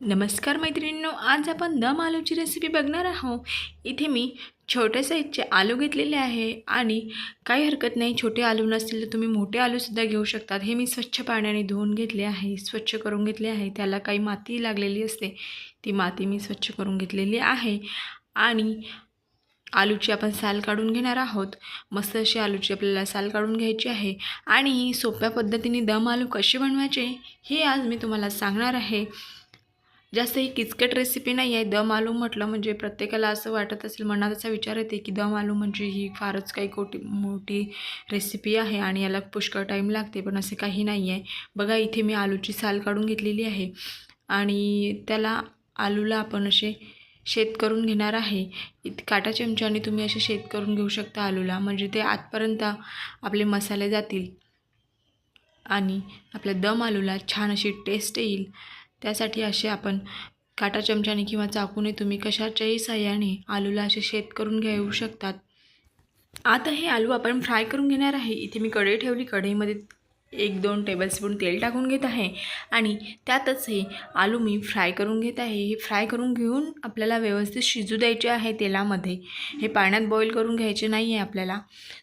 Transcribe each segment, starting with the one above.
नमस्कार मैत्रिणींनो आज आपण दम आलूची रेसिपी बघणार आहोत. इथे मी छोट्या साईजचे आलू घेतलेले आहे आणि काही हरकत नाही छोटे आलू नसतील तर तुम्ही मोठे आलूसुद्धा घेऊ शकतात. हे मी स्वच्छ पाण्याने धुवून घेतले आहे स्वच्छ करून घेतले आहे. त्याला काही माती लागलेली असते ती माती मी स्वच्छ करून घेतलेली आहे. आणि आलूची आपण साल काढून घेणार आहोत. मस्त अशी आलूची आपल्याला साल काढून घ्यायची आहे. आणि सोप्या पद्धतीने दम आलू कसे बनवायचे हे आज मी तुम्हाला सांगणार आहे. जास्त ही किचकट रेसिपी नाही आहे. दम आलू म्हटलं म्हणजे प्रत्येकाला असं वाटत असेल मनात असा विचार येते की दम आलू म्हणजे ही फारच काही कोटी मोठी रेसिपी आहे आणि याला पुष्कळ टाईम लागते पण असे काही नाही आहे. बघा इथे मी आलूची साल काढून घेतलेली आहे आणि त्याला आलूला आपण असे शेत करून घेणार आहे. काटा चमच्याने तुम्ही असे शेत करून घेऊ शकता आलूला. म्हणजे ते आतपर्यंत आपले मसाले जातील आणि आपल्या दम आलूला छान अशी टेस्ट येईल. त्यासाठी असे आपण काटा चमच्याने किंवा चाकूने तुम्ही कशाच्याही साह्याने आलूला असे शेत करून घेऊ शकतात. आता हे आलू आपण फ्राय करून घेणार आहे. इथे मी कढई ठेवली. कढईमध्ये एक दोन टेबलस्पून तेल टाकून घेत आहे. आणि त्यातच हे आलू मी फ्राय करून घेत आहे. हे फ्राय करून घेऊन आपल्याला व्यवस्थित शिजू द्यायचे आहे तेलामध्ये. हे पाण्यात बॉईल करून घ्यायचे नाही आहे आपल्याला.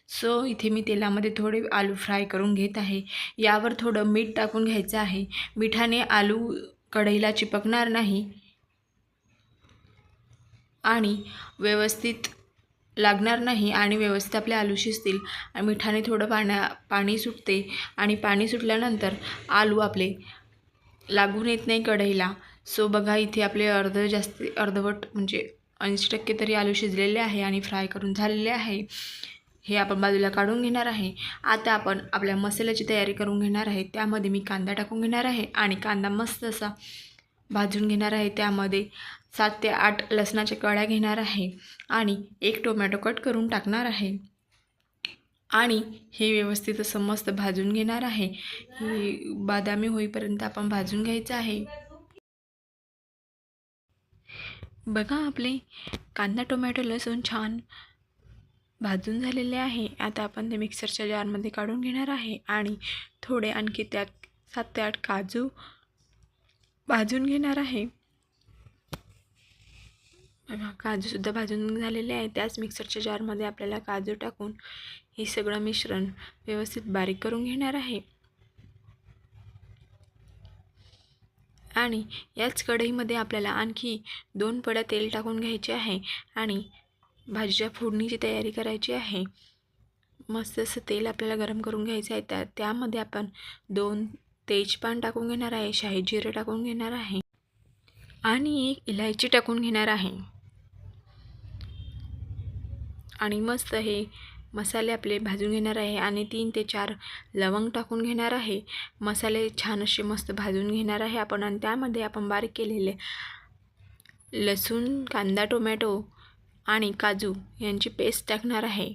सो इथे मी तेलामध्ये थोडे आलू फ्राय करून घेत आहे. यावर थोडं मीठ टाकून घ्यायचं आहे. मिठाने आलू कढईला चिपकणार नाही. आणि व्यवस्थित लागणार नाही आणि व्यवस्थित आपले आलू शिजतील. मिठाने थोडं पाण्या पाणी सुटते. आणि पाणी सुटल्यानंतर आलू आपले लागून येत नाही कढईला सो बघा इथे आपले अर्ध जास्ती अर्धवट म्हणजे ऐंशी टक्के तरी आलू शिजलेले आहे आणि फ्राय करून झालेले आहे. हे आपण बाजूला काढून घेणार आहे. आता आपण आपल्या मसाल्याची तयारी करून घेणार आहे. त्यामध्ये मी कांदा टाकून घेणार आहे आणि कांदा मस्त असा भाजून घेणार आहे. त्यामध्ये सात ते आठ लसणाच्या कळ्या घेणार आहे आणि एक टोमॅटो कट करून टाकणार आहे. आणि हे व्यवस्थित असं मस्त भाजून घेणार आहे. हे बादामी होईपर्यंत आपण भाजून घ्यायचं आहे. बघा आपले कांदा टोमॅटो लसूण छान भाजून झालेले आहे. आता आपण ते मिक्सरच्या जारमध्ये काढून घेणार आहे आणि थोडे आणखी त्यात सात ते आठ काजू भाजून घेणार आहे. काजूसुद्धा भाजून झालेले आहे. त्याच मिक्सरच्या जारमध्ये आपल्याला काजू टाकून हे सगळं मिश्रण व्यवस्थित बारीक करून घेणार आहे. आणि याच कढईमध्ये आपल्याला आणखी दोन पड्या तेल टाकून घ्यायचे आहे आणि भाजीच्या फोडणीची तयारी करायची आहे. मस्त असं तेल आपल्याला गरम करून घ्यायचं आहे. त्या त्यामध्ये आपण दोन तेजपान टाकून घेणार आहे. शाही जिरे टाकून घेणार आहे. आणि एक इलायची टाकून घेणार आहे. आणि मस्त हे मसाले आपले भाजून घेणार आहे. आणि तीन ते चार लवंग टाकून घेणार आहे. मसाले छान असे मस्त भाजून घेणार आहे आपण. आणि त्यामध्ये आपण बारीक केलेले लसूण कांदा टोमॅटो आणि काजू यांची पेस्ट टाकणार आहे.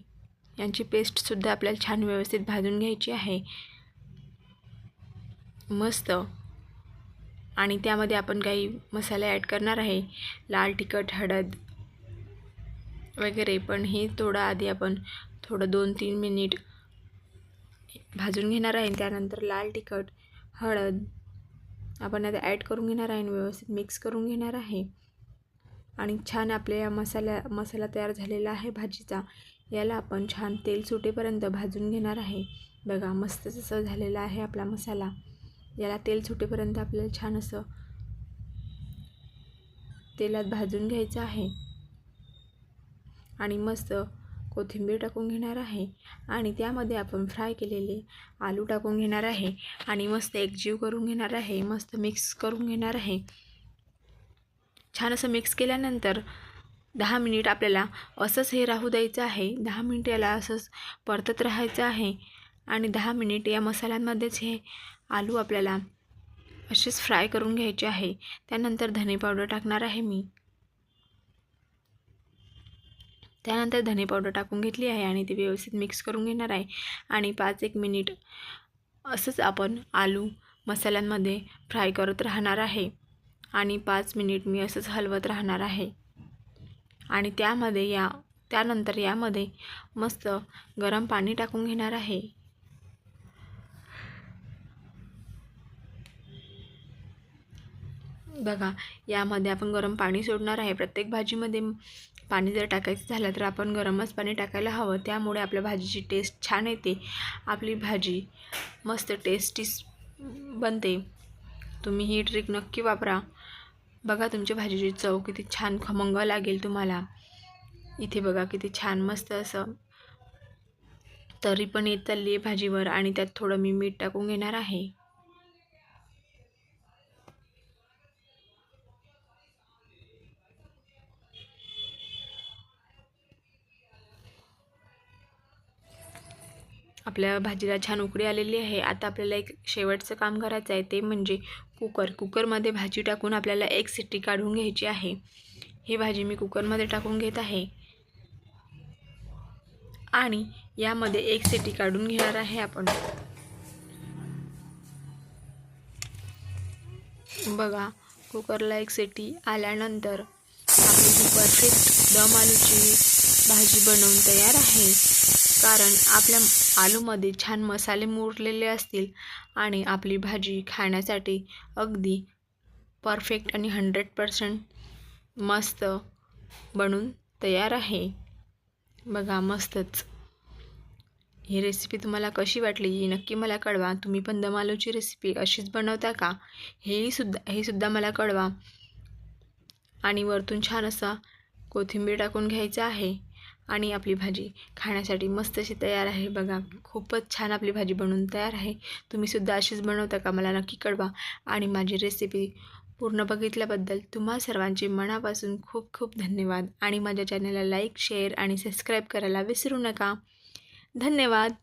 यांची पेस्टसुद्धा आपल्याला छान व्यवस्थित भाजून घ्यायची आहे. मस्त. आणि त्यामध्ये आपण काही मसाले ॲड करणार आहे. लाल तिखट हळद वगैरे. पण हे थोडं आधी आपण थोडं दोन तीन मिनिट भाजून घेणार आहे. त्यानंतर लाल तिखट हळद आपण आता ॲड करून घेणार आहे आणि व्यवस्थित मिक्स करून घेणार आहे. आणि छान आपल्या या मसाल्या मसाला तयार झालेला आहे भाजीचा. याला आपण छान तेल सुटेपर्यंत भाजून घेणार आहे. बघा मस्त जसं झालेला आहे आपला मसाला. याला तेल सुटेपर्यंत आपल्याला छान असं तेलात भाजून घ्यायचं आहे. आणि मस्त कोथिंबीर टाकून घेणार आहे. आणि त्यामध्ये आपण फ्राय केलेले आलू टाकून घेणार आहे. आणि मस्त एकजीव करून घेणार आहे. मस्त मिक्स करून घेणार आहे. छान असं मिक्स केल्यानंतर दहा मिनिट आपल्याला असंच हे राहू द्यायचं आहे. दहा मिनिट याला असंच परतत राहायचं आहे. आणि दहा मिनिट या मसाल्यांमध्येच हे आलू आपल्याला असेच फ्राय करून घ्यायचे आहे. त्यानंतर धने पावडर टाकणार आहे मी. त्यानंतर धने पावडर टाकून घेतली आहे आणि ती व्यवस्थित मिक्स करून घेणार आहे. आणि पाच एक मिनिट असंच आपण आलू मसाल्यांमध्ये फ्राय करत राहणार आहे. आणि पाच मिनिट मी असंच हलवत राहणार आहे. आणि त्यामध्ये या त्यानंतर यामध्ये मस्त गरम पाणी टाकून घेणार आहे. बघा यामध्ये आपण गरम पाणी सोडणार आहे. प्रत्येक भाजीमध्ये पाणी जर टाकायचं झालं तर आपण गरमच पाणी टाकायला हवं. त्यामुळे आपल्या भाजीची टेस्ट छान येते. आपली भाजी मस्त टेस्टी बनते. तुम्ही ही ट्रिक नक्की वापरा. बघा तुमच्या भाजीची चव किती छान खमंग लागेल तुम्हाला. इथे बघा किती छान मस्त असं. तरी पण येत चालली आहे भाजीवर आणि त्यात थोडं मी मीठ टाकून घेणार आहे. आपल्या भाजीला छान उकळी आलेली आहे. आता आपल्याला एक शेवटचं काम करायचं आहे ते म्हणजे कुकर. कुकरमध्ये भाजी टाकून आपल्याला एक सिट्टी काढून घ्यायची आहे. ही भाजी मी कुकरमध्ये टाकून घेत आहे. आणि यामध्ये एक सिटी काढून घेणार आहे आपण. बघा कुकरला एक सिटी आल्यानंतर आपली ही परफेक्ट दम आलूची भाजी बनवून तयार आहे. कारण आपल्या आलूमध्ये छान मसाले मुरलेले असतील आणि आपली भाजी खाण्यासाठी अगदी परफेक्ट आणि हंड्रेड पर्सेंट मस्त बनून तयार आहे. बघा मस्तच. ही रेसिपी तुम्हाला कशी वाटली ही नक्की मला कळवा. तुम्ही पण दमालूची रेसिपी अशीच बनवता का? हेही सुद्धा हे सुद्धा मला कळवा. आणि वरतून छान असा कोथिंबीर टाकून घ्यायचा आहे. आणि आपली भाजी खाण्यासाठी मस्त अशी तयार आहे. बघा खूपच छान आपली भाजी बनवून तयार आहे. तुम्हीसुद्धा अशीच बनवता का? मला नक्की कळवा. आणि माझी रेसिपी पूर्ण बघितल्याबद्दल तुम्हा सर्वांचे मनापासून खूप खूप धन्यवाद. आणि माझ्या चॅनलला लाईक शेअर आणि सबस्क्राईब करायला विसरू नका. धन्यवाद.